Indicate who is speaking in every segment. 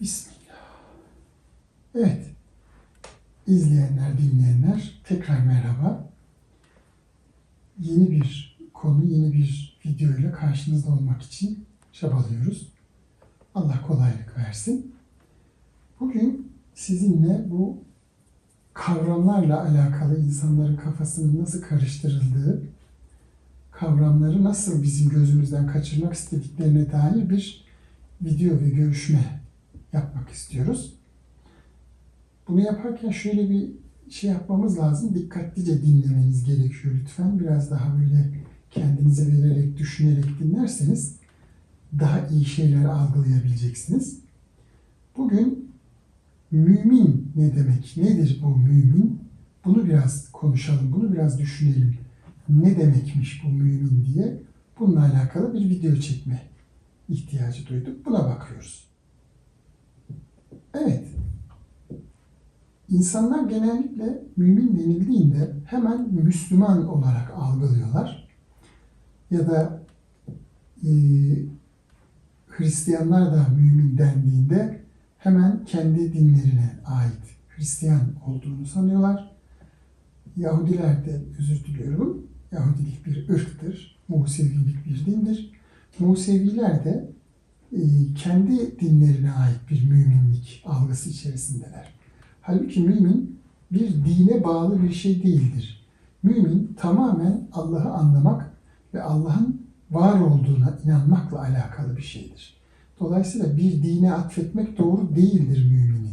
Speaker 1: Bismillah. Evet. İzleyenler, dinleyenler tekrar merhaba. Yeni bir konu, yeni bir video ile karşınızda olmak için çabalıyoruz. Allah kolaylık versin. Bugün sizinle bu kavramlarla alakalı insanların kafasının nasıl karıştırıldığı, kavramları nasıl bizim gözümüzden kaçırmak istediklerine dair bir video ve görüşme yapmak istiyoruz. Bunu yaparken şöyle bir şey yapmamız lazım. Dikkatlice dinlemeniz gerekiyor lütfen. Biraz daha böyle kendinize vererek, düşünerek dinlerseniz daha iyi şeyler algılayabileceksiniz. Bugün mümin ne demek? Nedir bu mümin? Bunu biraz konuşalım, bunu biraz düşünelim. Ne demekmiş bu mümin diye bununla alakalı bir video çekme ihtiyacı duyduk. Buna bakıyoruz. Evet. İnsanlar genellikle mümin denildiğinde hemen Müslüman olarak algılıyorlar. Ya da e, Hristiyanlar da mümin dendiğinde hemen kendi dinlerine ait Hristiyan olduğunu sanıyorlar. Yahudiler de özür diliyorum. Yahudilik bir ırktır. Musevilik bir dindir. Museviler de kendi dinlerine ait bir müminlik algısı içerisindeler. Halbuki mümin bir dine bağlı bir şey değildir. Mümin tamamen Allah'ı anlamak ve Allah'ın var olduğuna inanmakla alakalı bir şeydir. Dolayısıyla bir dine atfetmek doğru değildir mümini.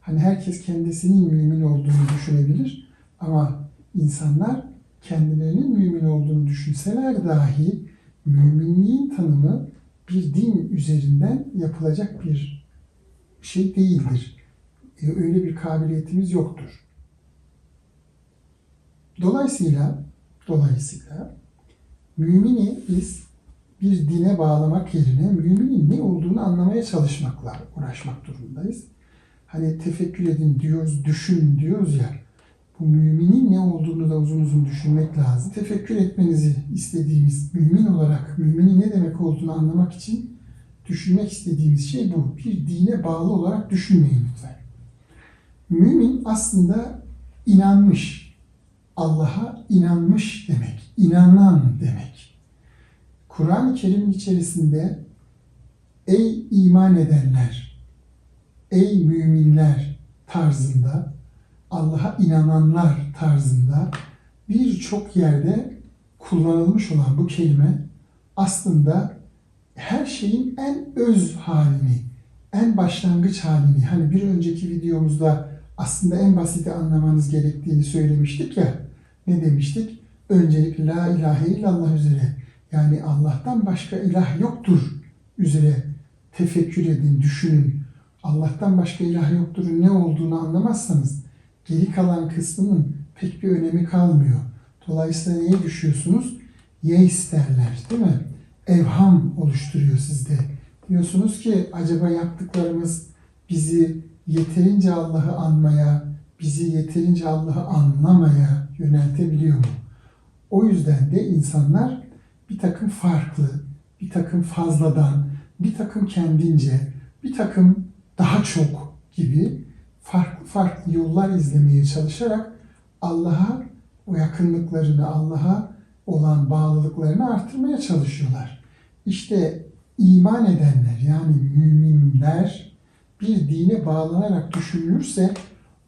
Speaker 1: Hani herkes kendisinin mümin olduğunu düşünebilir ama insanlar kendilerinin mümin olduğunu düşünseler dahi müminliğin tanımı bir din üzerinden yapılacak bir şey değildir. E, öyle bir kabiliyetimiz yoktur. Dolayısıyla dolayısıyla mümini biz bir dine bağlamak yerine müminin ne olduğunu anlamaya çalışmakla uğraşmak durumundayız. Hani tefekkür edin diyoruz, düşün diyoruz ya. Bu müminin ne olduğunu da uzun uzun düşünmek lazım. Tefekkür etmenizi istediğimiz mümin olarak müminin ne demek olduğunu anlamak için düşünmek istediğimiz şey bu. Bir dine bağlı olarak düşünmeyin lütfen. Mümin aslında inanmış. Allah'a inanmış demek. inanan demek. Kur'an-ı Kerim'in içerisinde ey iman edenler, ey müminler tarzında, Allah'a inananlar tarzında birçok yerde kullanılmış olan bu kelime aslında her şeyin en öz halini, en başlangıç halini, hani bir önceki videomuzda aslında en basiti anlamanız gerektiğini söylemiştik ya, ne demiştik? Öncelikle la ilahe illallah üzere, yani Allah'tan başka ilah yoktur üzere tefekkür edin, düşünün. Allah'tan başka ilah yoktur ne olduğunu anlamazsanız geri kalan kısmının pek bir önemi kalmıyor. Dolayısıyla neye düşüyorsunuz? Ye isterler değil mi? Evham oluşturuyor sizde. Diyorsunuz ki acaba yaptıklarımız bizi yeterince Allah'ı anmaya, bizi yeterince Allah'ı anlamaya yöneltebiliyor mu? O yüzden de insanlar bir takım farklı, bir takım fazladan, bir takım kendince, bir takım daha çok gibi farklı farklı yollar izlemeye çalışarak Allah'a o yakınlıklarını, Allah'a olan bağlılıklarını artırmaya çalışıyorlar. İşte iman edenler yani müminler bir dine bağlanarak düşünülürse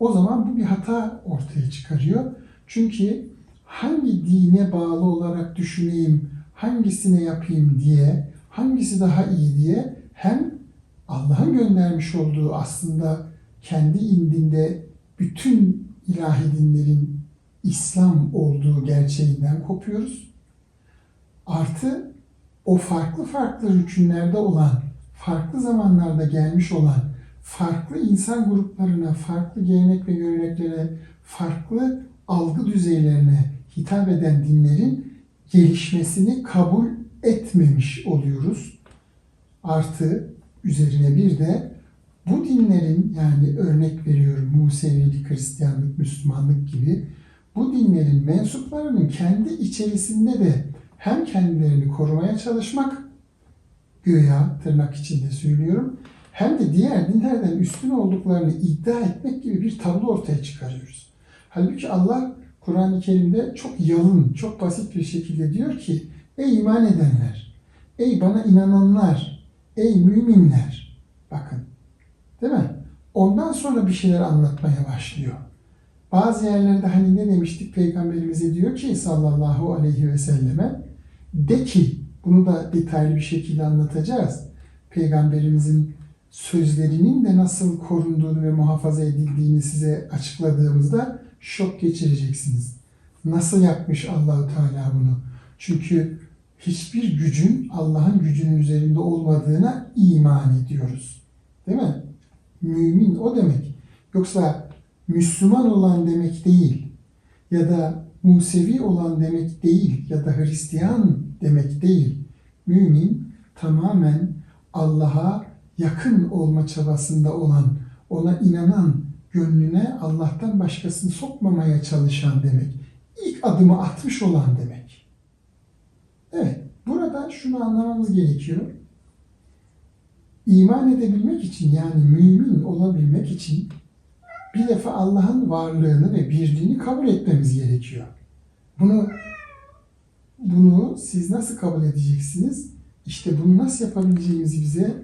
Speaker 1: o zaman bu bir hata ortaya çıkarıyor. Çünkü hangi dine bağlı olarak düşüneyim, hangisine yapayım diye, hangisi daha iyi diye hem Allah'ın göndermiş olduğu aslında kendi indinde bütün ilahi dinlerin İslam olduğu gerçeğinden kopuyoruz. Artı o farklı farklı rükünlerde olan, farklı zamanlarda gelmiş olan farklı insan gruplarına, farklı gelenek ve göreneklere, farklı algı düzeylerine hitap eden dinlerin gelişmesini kabul etmemiş oluyoruz. Artı üzerine bir de bu dinlerin yani örnek veriyorum Musevilik, Hristiyanlık, Müslümanlık gibi bu dinlerin mensuplarının kendi içerisinde de hem kendilerini korumaya çalışmak güya tırnak içinde söylüyorum hem de diğer dinlerden üstün olduklarını iddia etmek gibi bir tablo ortaya çıkarıyoruz. Halbuki Allah Kur'an-ı Kerim'de çok yalın, çok basit bir şekilde diyor ki Ey iman edenler, ey bana inananlar, ey müminler. Bakın, değil mi? Ondan sonra bir şeyler anlatmaya başlıyor. Bazı yerlerde hani ne demiştik Peygamberimize diyor ki sallallahu aleyhi ve selleme de ki bunu da detaylı bir şekilde anlatacağız. Peygamberimizin sözlerinin de nasıl korunduğunu ve muhafaza edildiğini size açıkladığımızda şok geçireceksiniz. Nasıl yapmış Allahu Teala bunu? Çünkü hiçbir gücün Allah'ın gücünün üzerinde olmadığına iman ediyoruz. Değil mi? Mümin o demek. Yoksa Müslüman olan demek değil. Ya da Musevi olan demek değil. Ya da Hristiyan demek değil. Mümin tamamen Allah'a yakın olma çabasında olan, ona inanan, gönlüne Allah'tan başkasını sokmamaya çalışan demek. İlk adımı atmış olan demek. Evet, burada şunu anlamamız gerekiyor. İman edebilmek için yani mümin olabilmek için bir defa Allah'ın varlığını ve birliğini kabul etmemiz gerekiyor. Bunu bunu siz nasıl kabul edeceksiniz? İşte bunu nasıl yapabileceğimizi bize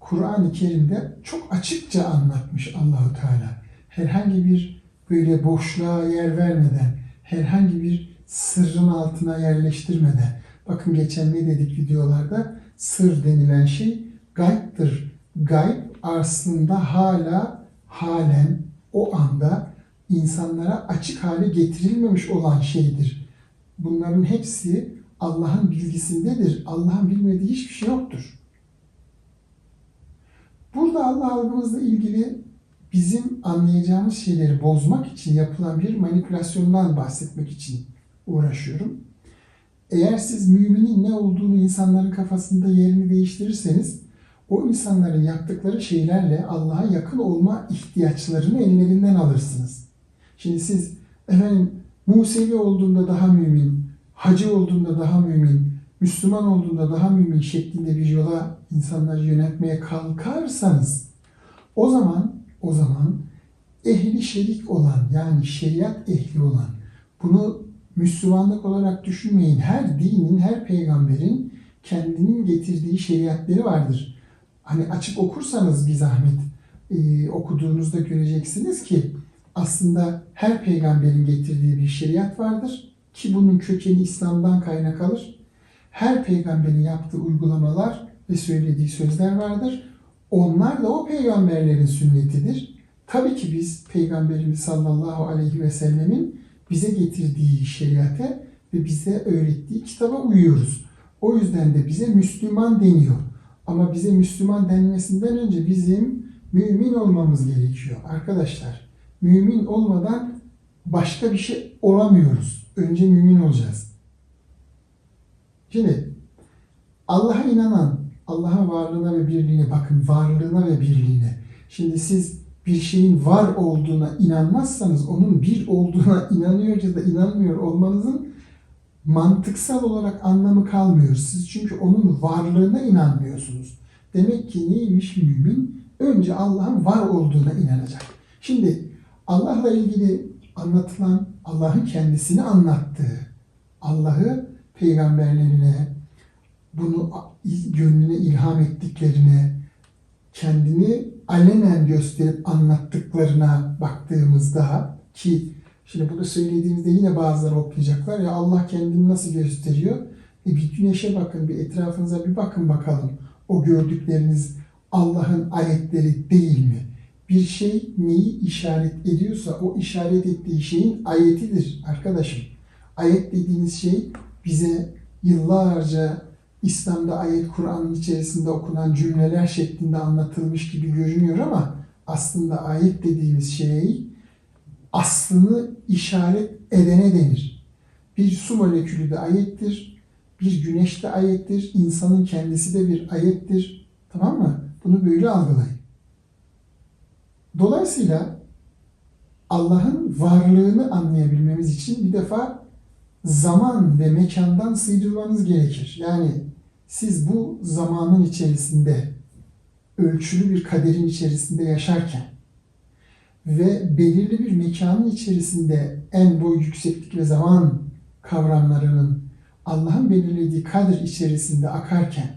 Speaker 1: Kur'an-ı Kerim'de çok açıkça anlatmış Allahu Teala. Herhangi bir böyle boşluğa yer vermeden, herhangi bir sırrın altına yerleştirmeden. Bakın geçen ne dedik videolarda? Sır denilen şey gaybdır. Gayb aslında hala halen o anda insanlara açık hale getirilmemiş olan şeydir. Bunların hepsi Allah'ın bilgisindedir. Allah'ın bilmediği hiçbir şey yoktur. Burada Allah algımızla ilgili bizim anlayacağımız şeyleri bozmak için yapılan bir manipülasyondan bahsetmek için uğraşıyorum. Eğer siz müminin ne olduğunu insanların kafasında yerini değiştirirseniz o insanların yaptıkları şeylerle Allah'a yakın olma ihtiyaçlarını ellerinden alırsınız. Şimdi siz efendim Musevi olduğunda daha mümin, hacı olduğunda daha mümin, Müslüman olduğunda daha mümin şeklinde bir yola insanları yönetmeye kalkarsanız o zaman o zaman ehli şerik olan yani şeriat ehli olan bunu Müslümanlık olarak düşünmeyin. Her dinin, her peygamberin kendinin getirdiği şeriatleri vardır. Hani açıp okursanız bir zahmet e, okuduğunuzda göreceksiniz ki aslında her peygamberin getirdiği bir şeriat vardır ki bunun kökeni İslam'dan kaynak alır. Her peygamberin yaptığı uygulamalar ve söylediği sözler vardır. Onlar da o peygamberlerin sünnetidir. Tabii ki biz Peygamberimiz sallallahu aleyhi ve sellemin bize getirdiği şeriate ve bize öğrettiği kitaba uyuyoruz. O yüzden de bize Müslüman deniyor. Ama bize Müslüman denmesinden önce bizim mümin olmamız gerekiyor. Arkadaşlar, mümin olmadan başka bir şey olamıyoruz. Önce mümin olacağız. Şimdi Allah'a inanan, Allah'ın varlığına ve birliğine bakın, varlığına ve birliğine. Şimdi siz bir şeyin var olduğuna inanmazsanız, onun bir olduğuna inanıyor ya da inanmıyor olmanızın mantıksal olarak anlamı kalmıyor. Siz çünkü onun varlığına inanmıyorsunuz. Demek ki neymiş mümin? Önce Allah'ın var olduğuna inanacak. Şimdi Allah'la ilgili anlatılan, Allah'ın kendisini anlattığı, Allah'ı peygamberlerine, bunu gönlüne ilham ettiklerine, kendini alenen gösterip anlattıklarına baktığımızda ki şimdi bunu söylediğimizde yine bazıları okuyacaklar ya Allah kendini nasıl gösteriyor? E bir güneşe bakın, bir etrafınıza bir bakın bakalım. O gördükleriniz Allah'ın ayetleri değil mi? Bir şey neyi işaret ediyorsa o işaret ettiği şeyin ayetidir arkadaşım. Ayet dediğiniz şey bize yıllarca İslam'da ayet Kur'an'ın içerisinde okunan cümleler şeklinde anlatılmış gibi görünüyor ama aslında ayet dediğimiz şey aslını işaret edene denir. Bir su molekülü de ayettir, bir güneş de ayettir, insanın kendisi de bir ayettir. Tamam mı? Bunu böyle algılayın. Dolayısıyla Allah'ın varlığını anlayabilmemiz için bir defa zaman ve mekandan sıyrılmanız gerekir. Yani siz bu zamanın içerisinde ölçülü bir kaderin içerisinde yaşarken ve belirli bir mekanın içerisinde en boy yükseklik ve zaman kavramlarının Allah'ın belirlediği kader içerisinde akarken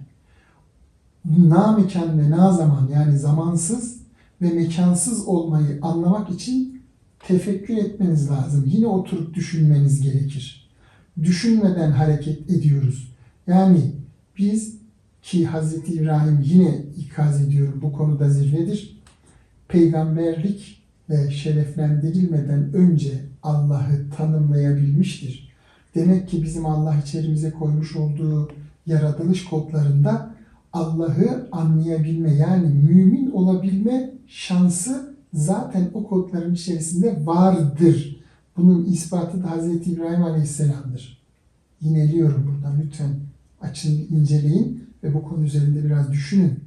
Speaker 1: na mekan ve na zaman yani zamansız ve mekansız olmayı anlamak için tefekkür etmeniz lazım. Yine oturup düşünmeniz gerekir. Düşünmeden hareket ediyoruz. Yani biz ki Hazreti İbrahim yine ikaz ediyorum bu konuda zirvedir. Peygamberlik ve şereflendirilmeden önce Allah'ı tanımlayabilmiştir. Demek ki bizim Allah içerimize koymuş olduğu yaratılış kodlarında Allah'ı anlayabilme yani mümin olabilme şansı zaten o kodların içerisinde vardır. Bunun ispatı da Hz. İbrahim Aleyhisselam'dır. Yineliyorum buradan lütfen açın inceleyin ve bu konu üzerinde biraz düşünün.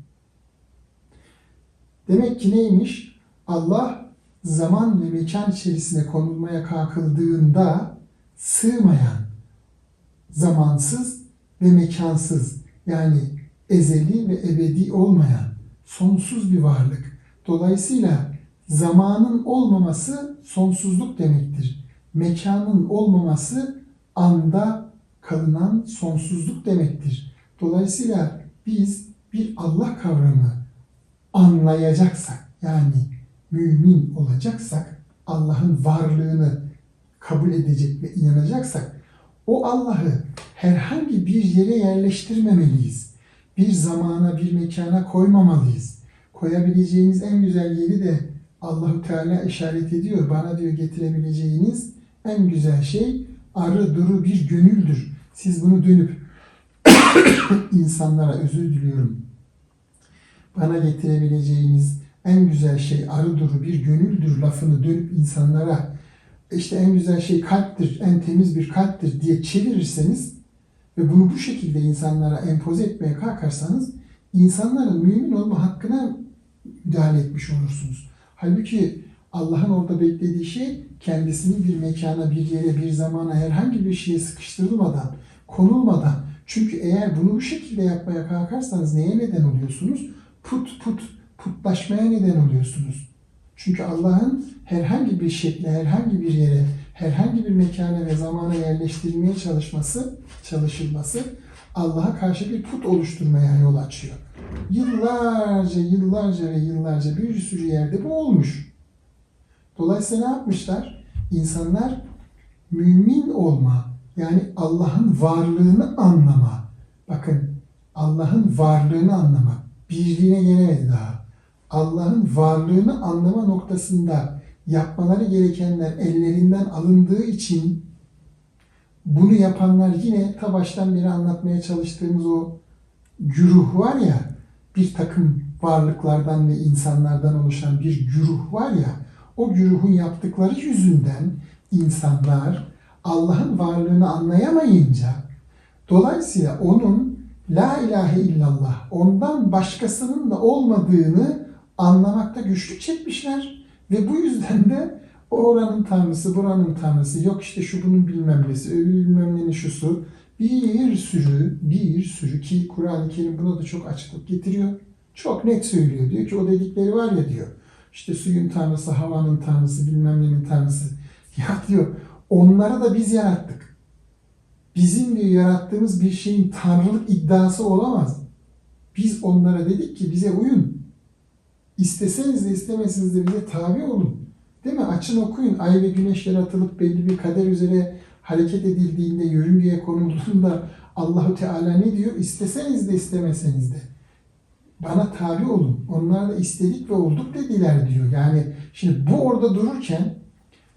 Speaker 1: Demek ki neymiş? Allah zaman ve mekan içerisine konulmaya kalkıldığında sığmayan, zamansız ve mekansız yani ezeli ve ebedi olmayan sonsuz bir varlık. Dolayısıyla zamanın olmaması sonsuzluk demektir. Mekanın olmaması anda kalınan sonsuzluk demektir. Dolayısıyla biz bir Allah kavramı anlayacaksak yani mümin olacaksak Allah'ın varlığını kabul edecek ve inanacaksak o Allah'ı herhangi bir yere yerleştirmemeliyiz. Bir zamana, bir mekana koymamalıyız. Koyabileceğiniz en güzel yeri de Allahu Teala işaret ediyor. Bana diyor getirebileceğiniz en güzel şey arı duru bir gönüldür. Siz bunu dönüp insanlara özür diliyorum. Bana getirebileceğiniz en güzel şey arı duru bir gönüldür lafını dönüp insanlara işte en güzel şey kalptir, en temiz bir kalptir diye çevirirseniz ve bunu bu şekilde insanlara empoze etmeye kalkarsanız insanların mümin olma hakkına müdahale etmiş olursunuz. Halbuki Allah'ın orada beklediği şey kendisini bir mekana, bir yere, bir zamana herhangi bir şeye sıkıştırılmadan, konulmadan. Çünkü eğer bunu bu şekilde yapmaya kalkarsanız neye neden oluyorsunuz? Put put, putlaşmaya neden oluyorsunuz. Çünkü Allah'ın herhangi bir şekle, herhangi bir yere, herhangi bir mekana ve zamana yerleştirilmeye çalışması, çalışılması Allah'a karşı bir put oluşturmaya yol açıyor. Yıllarca, yıllarca ve yıllarca bir sürü yerde bu olmuş. Dolayısıyla ne yapmışlar? İnsanlar mümin olma, yani Allah'ın varlığını anlama. Bakın Allah'ın varlığını anlama. Birliğine gelemedi daha. Allah'ın varlığını anlama noktasında yapmaları gerekenler ellerinden alındığı için bunu yapanlar yine ta baştan beri anlatmaya çalıştığımız o güruh var ya, bir takım varlıklardan ve insanlardan oluşan bir güruh var ya, o güruhun yaptıkları yüzünden insanlar Allah'ın varlığını anlayamayınca, dolayısıyla onun La ilahe illallah, ondan başkasının da olmadığını anlamakta güçlük çekmişler. Ve bu yüzden de oranın tanrısı, buranın tanrısı, yok işte şu bunun bilmem nesi, bilmem nenin şusu, bir sürü, bir sürü ki Kur'an-ı Kerim buna da çok açıklık getiriyor. Çok net söylüyor. Diyor ki o dedikleri var ya diyor. İşte suyun tanrısı, havanın tanrısı, bilmem nenin tanrısı. Ya diyor onları da biz yarattık. Bizim diyor yarattığımız bir şeyin tanrılık iddiası olamaz. Biz onlara dedik ki bize uyun. İsteseniz de istemeseniz de bize tabi olun. Değil mi? Açın okuyun. Ay ve güneş yaratılıp belli bir kader üzere hareket edildiğinde, yörüngeye konulduğunda Allahu Teala ne diyor? İsteseniz de istemeseniz de. Bana tabi olun. Onlar da istedik ve olduk dediler diyor. Yani şimdi bu orada dururken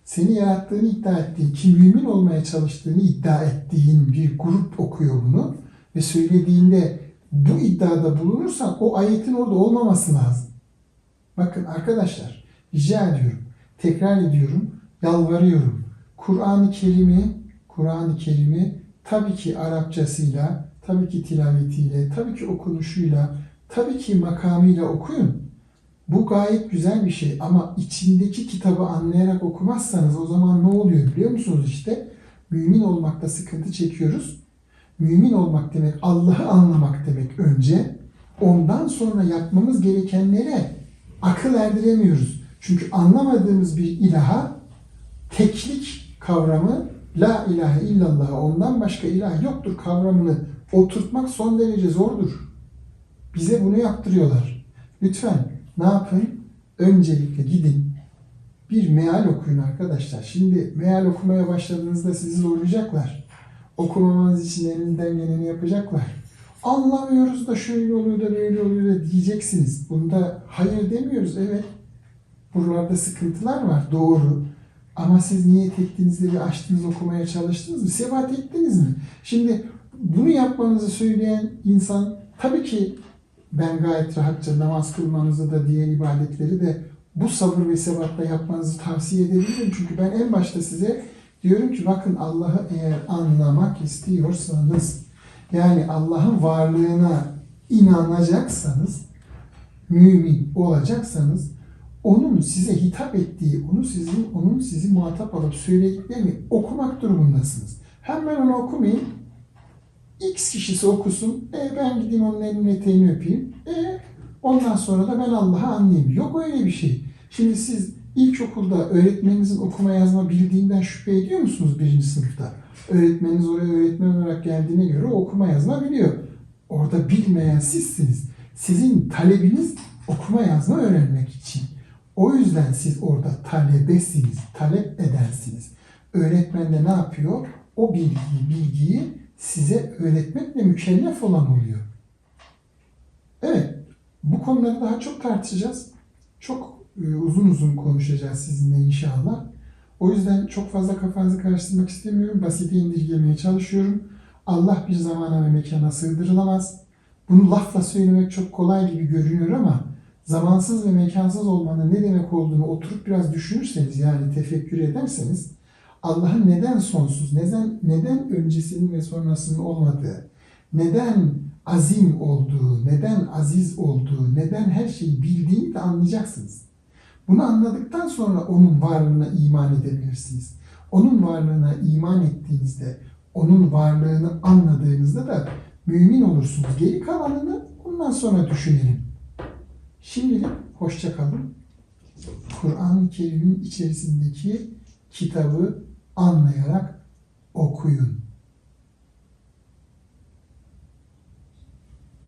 Speaker 1: seni yarattığını iddia ettiğin, ki mümin olmaya çalıştığını iddia ettiğin bir grup okuyor bunu ve söylediğinde bu iddiada bulunursan o ayetin orada olmaması lazım. Bakın arkadaşlar rica ediyorum, tekrar ediyorum, yalvarıyorum. Kur'an-ı Kerim'i, Kur'an-ı Kerim'i tabii ki Arapçasıyla, tabii ki tilavetiyle, tabii ki okunuşuyla, tabii ki makamıyla okuyun. Bu gayet güzel bir şey ama içindeki kitabı anlayarak okumazsanız o zaman ne oluyor biliyor musunuz işte? Mümin olmakta sıkıntı çekiyoruz. Mümin olmak demek Allah'ı anlamak demek önce. ondan sonra yapmamız gerekenlere akıl erdiremiyoruz. Çünkü anlamadığımız bir ilaha teklik kavramı la ilahe illallah ondan başka ilah yoktur kavramını oturtmak son derece zordur. Bize bunu yaptırıyorlar. Lütfen ne yapın? Öncelikle gidin bir meal okuyun arkadaşlar. Şimdi meal okumaya başladığınızda sizi zorlayacaklar. Okumamanız için elinden geleni yapacaklar. Anlamıyoruz da şöyle oluyor da böyle oluyor da diyeceksiniz. Bunda hayır demiyoruz. Evet. Buralarda sıkıntılar var. Doğru. Ama siz niyet ettiğinizde bir açtınız okumaya çalıştınız mı? Sebat ettiniz mi? Şimdi bunu yapmanızı söyleyen insan tabii ki ben gayet rahatça namaz kılmanızı da diğer ibadetleri de bu sabır ve sebatla yapmanızı tavsiye edebilirim. Çünkü ben en başta size diyorum ki bakın Allah'ı eğer anlamak istiyorsanız yani Allah'ın varlığına inanacaksanız mümin olacaksanız onun size hitap ettiği, onu sizin onun sizi muhatap alıp söylediklerini okumak durumundasınız. Hemen onu okumayın. X kişisi okusun. E ben gideyim onun elini eteğini öpeyim. E ondan sonra da ben Allah'ı anlayayım. Yok öyle bir şey. Şimdi siz ilkokulda öğretmeninizin okuma yazma bildiğinden şüphe ediyor musunuz birinci sınıfta? Öğretmeniniz oraya öğretmen olarak geldiğine göre okuma yazma biliyor. Orada bilmeyen sizsiniz. Sizin talebiniz okuma yazma öğrenmek için. O yüzden siz orada talebesiniz, talep edersiniz. Öğretmen de ne yapıyor? O bilgiyi, bilgiyi size öğretmekle mükellef olan oluyor. Evet, bu konuları daha çok tartışacağız. Çok uzun uzun konuşacağız sizinle inşallah. O yüzden çok fazla kafanızı karıştırmak istemiyorum. Basite indirgemeye çalışıyorum. Allah bir zamana ve mekana sığdırılamaz. Bunu lafla söylemek çok kolay gibi görünüyor ama zamansız ve mekansız olmanın ne demek olduğunu oturup biraz düşünürseniz yani tefekkür ederseniz Allah'ın neden sonsuz, neden neden öncesinin ve sonrasının olmadığı, neden azim olduğu, neden aziz olduğu, neden her şeyi bildiğini de anlayacaksınız. Bunu anladıktan sonra onun varlığına iman edebilirsiniz. Onun varlığına iman ettiğinizde, onun varlığını anladığınızda da mümin olursunuz. Geri kalanını ondan sonra düşünelim. Şimdilik hoşça kalın. Kur'an-ı Kerim'in içerisindeki kitabı anlayarak okuyun.